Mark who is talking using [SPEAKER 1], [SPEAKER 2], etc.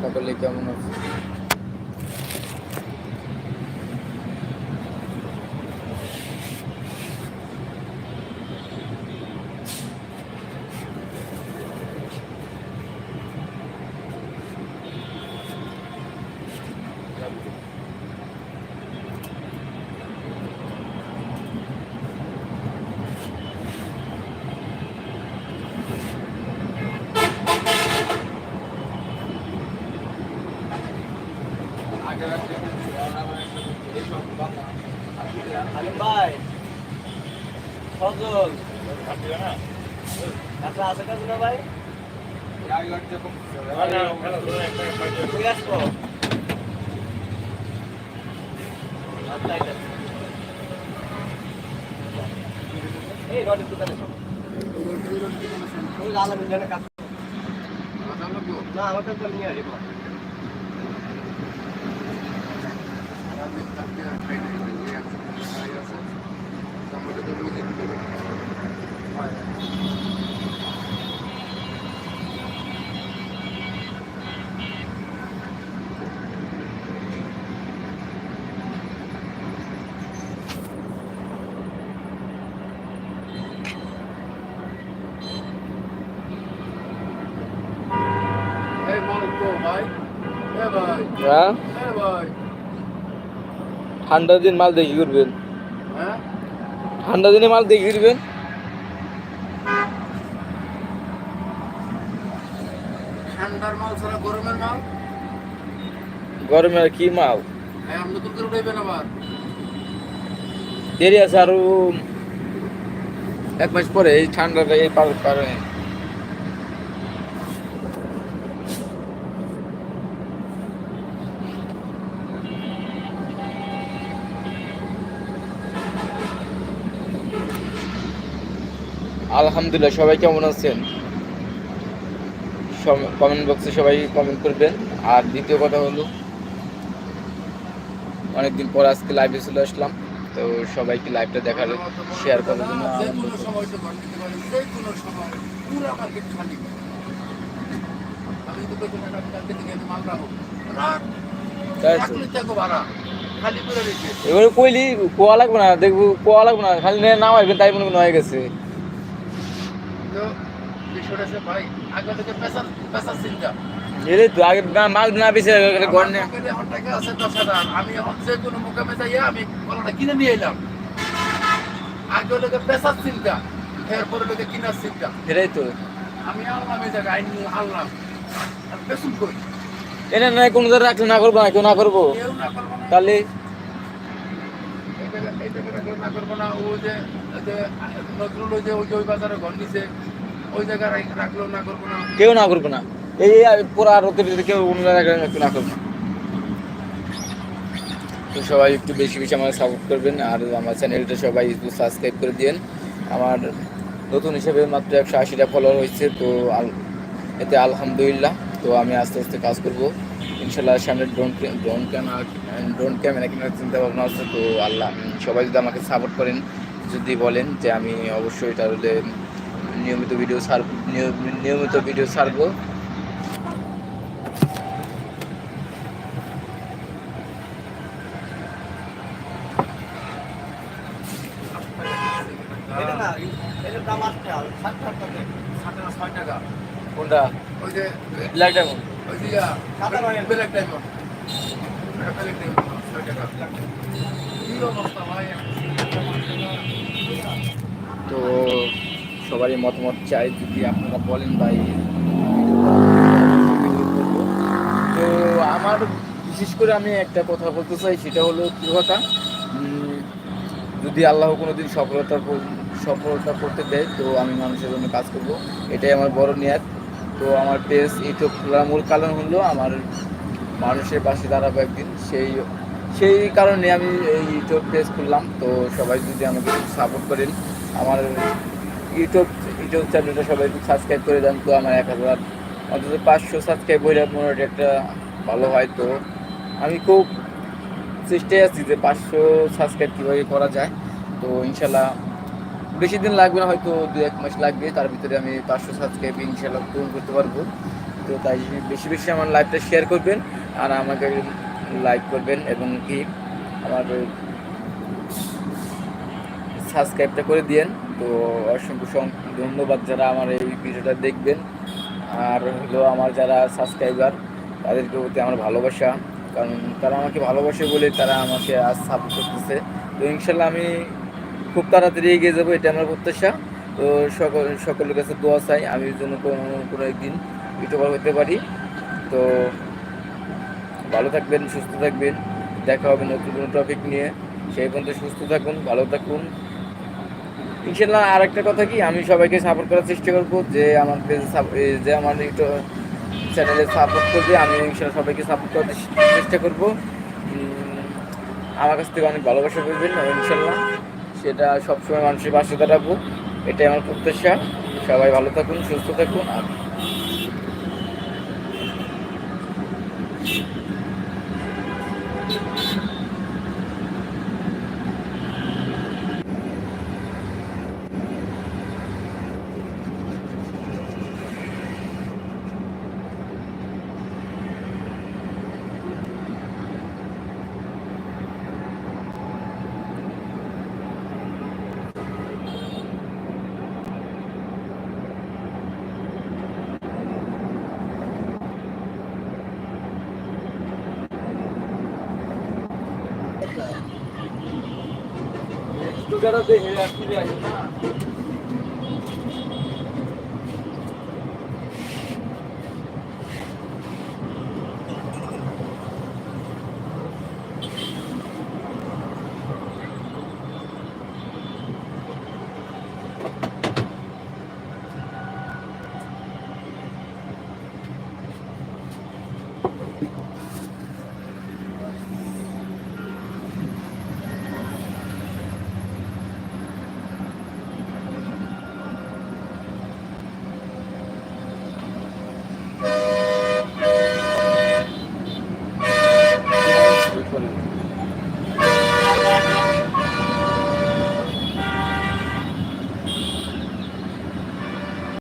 [SPEAKER 1] সকলে কেমন আছে?
[SPEAKER 2] ভাই ফজল। কাছে আছে কাছে না ভাই? ঠিক আছে আচ্ছা, এই রডের দোকানে কাজ না আমার কাছে নিয়ে আসব।
[SPEAKER 3] এই মালিক তো ভাই এ ভাই
[SPEAKER 1] হ্যাঁ
[SPEAKER 3] এ ভাই
[SPEAKER 1] ঠান্ডা দিন মাল দেখি করবেন
[SPEAKER 3] হ্যাঁ?
[SPEAKER 1] ঠান্ডা দিনে মাল দেখি করবেন
[SPEAKER 3] ঠান্ডার মাল ছাড়া গরমের মাল?
[SPEAKER 1] গরমে কি মাল?
[SPEAKER 3] আবার।
[SPEAKER 1] দেরি আছে আরও। এক মাস পরে এই ঠান্ডাটা এই পার কারণে আলহামদুলিল্লাহ, সবাই কেমন আছেন? কমেন্ট বক্সে সবাই কমেন্ট করবেন। আর দ্বিতীয় কথা হলো, অনেকদিন পর আজকে লাইভে চলে আসলাম, তো সবাইকে লাইভটা দেখার শেয়ার করার জন্য এবারে কইলি, কোয়া লাগবে না, দেখব কোয়া লাগবে না, খালি নামাইবেন, তাই মনে হয়ে গেছে।
[SPEAKER 3] বিষয়টা ভাই আগে থেকে পেশার পেশার চিন্তা
[SPEAKER 1] এলে তো আগে মাল না বেশি ঘর
[SPEAKER 3] এখন টাকা আছে দশ হাজার। আমি এখন যে কোনো মোকামে যাইয়া আমি কলাটা কিনে নিয়ে এলাম। আগে লোকে পেশার চিন্তা এরপরে লোকে কিনার চিন্তা
[SPEAKER 1] এটাই তো।
[SPEAKER 3] আমি আনলাম এই জায়গায় আইন আনলাম। আর পেছন
[SPEAKER 1] না কোনো জায়গায় রাখলে না করব না কেউ না করব? তাহলে?
[SPEAKER 3] এই জায়গা- কেউ না করব না। ও যে নজরুল যে ওই যে ওই বাজারে ঘর নিছে। ওই জায়গায় রাখ- রাখলেও না করব না?
[SPEAKER 1] কেউ না করব না। এই পুরো রোদের ভিতরে কেউ অন্য জায়গায় না করব তো সবাই একটু বেশি বেশি আমাকে সাপোর্ট করবেন, আর আমার চ্যানেলটা সবাই একটু সাবস্ক্রাইব করে দিন আমার নতুন হিসেবে মাত্র একশো আশিটা ফলোয়ার হয়েছে, তো এতে আলহামদুলিল্লাহ। তো আমি আস্তে আস্তে কাজ করব। ইনশাল্লাহ সামনে drone drone camera drone camera কেনার চিন্তা ভাবনা আছে, তো আল্লাহ সবাই যদি আমাকে সাপোর্ট করেন, যদি বলেন যে আমি অবশ্যই তাহলে নিয়মিত ভিডিও ছাড় নিয়ম- নিয়মিত ভিডিও ছাড়বো
[SPEAKER 2] এটা না এটার দাম আসতে হবে ষাট টাকা করে।
[SPEAKER 3] ষাট টাকা। ছয় টাকা
[SPEAKER 1] কোনটা?
[SPEAKER 3] ওই যে
[SPEAKER 1] ব্ল্যাক ডায়মন্ড
[SPEAKER 3] ওই যে ইয়া,
[SPEAKER 2] সাদা রঙের।
[SPEAKER 3] ব্ল্যাক ডায়মন্ড এটা ব্ল্যাক ডায়মন্ড ছয় টাকা। কি অবস্থা ভাই?
[SPEAKER 1] তো সবারই মতামত চাই যদি আপনারা বলেন ভাই, তো আমার বিশেষ করে আমি একটা কথা বলতে চাই, সেটা হলো কি কথা? যদি আল্লাহ কোনো দিন সফলতা সফলতা করতে দেয়, তো আমি মানুষের জন্য কাজ করব। এটাই আমার বড় নিয়াত। তো আমার পেজ ইউটিউব খোলার মূল কারণ হলো আমার মানুষের পাশে দাঁড়াবো একদিন। সেই সেই কারণে আমি এই ইউটিউব পেজ খুললাম। তো সবাই যদি আমাকে সাপোর্ট করেন, আমার ইউটিউব ইউটিউব চ্যানেলটা সবাই একটু সাবস্ক্রাইব করে দেন তো, আমার এক হাজার। অন্তত পাঁচশো সাবস্ক্রাইব হইলে হয় একটা ভালো হয় তো। আমি খুব চেষ্টায় আছি যে পাঁচশো সাবস্ক্রাইব কীভাবে করা যায়। তো ইনশাল্লাহ বেশি দিন লাগবে না, হয়তো দু এক মাস লাগবে, তার ভিতরে আমি পাঁচশো সাবস্ক্রাইব ইনশাল্লাহ পূরণ করতে পারব। তো তাই বেশি বেশি আমার লাইভটা শেয়ার করবেন, আর আমাকে লাইক করবেন এবং কি আমার সাবস্ক্রাইবটা করে দিয়েন। তো অসংখ্য ধন্যবাদ যারা আমার এই ভিডিওটা দেখবেন। আর হলো আমার যারা সাবস্ক্রাইবার তাদেরকে প্রতি আমার ভালোবাসা। কারণ তারা আমাকে ভালোবাসে বলে তারা আমাকে আজ সাপোর্ট করতেছে। তো ইনশাল্লাহ আমি খুব তাড়াতাড়ি এগিয়ে যাব এটা আমার প্রত্যাশা। তো সকল সকলের কাছে দোয়া চাই, আমি যেন কোনো কোনো একদিন ইউটিউবার হতে পারি। তো ভালো থাকবেন, সুস্থ থাকবেন। দেখা হবে নতুন কোনো টপিক নিয়ে। সেই পর্যন্ত সুস্থ থাকুন, ভালো থাকুন। ইনশাল্লাহ আর একটা কথা কি, আমি সবাইকে সাপোর্ট করার চেষ্টা করব যে আমার যে আমার একটু চ্যানেলে সাপোর্ট করবে, আমি ইনশাল্লাহ সবাইকে সাপোর্ট করার চেষ্টা করব আমার কাছ থেকে অনেক ভালোবাসা করবেন ইনশাল্লাহ সেটা সবসময় মানুষের পাশে দাঁড়াবো এটাই আমার প্রত্যাশা সবাই ভালো থাকুন, সুস্থ থাকুন, আর Thank you. do cara derrete, velho.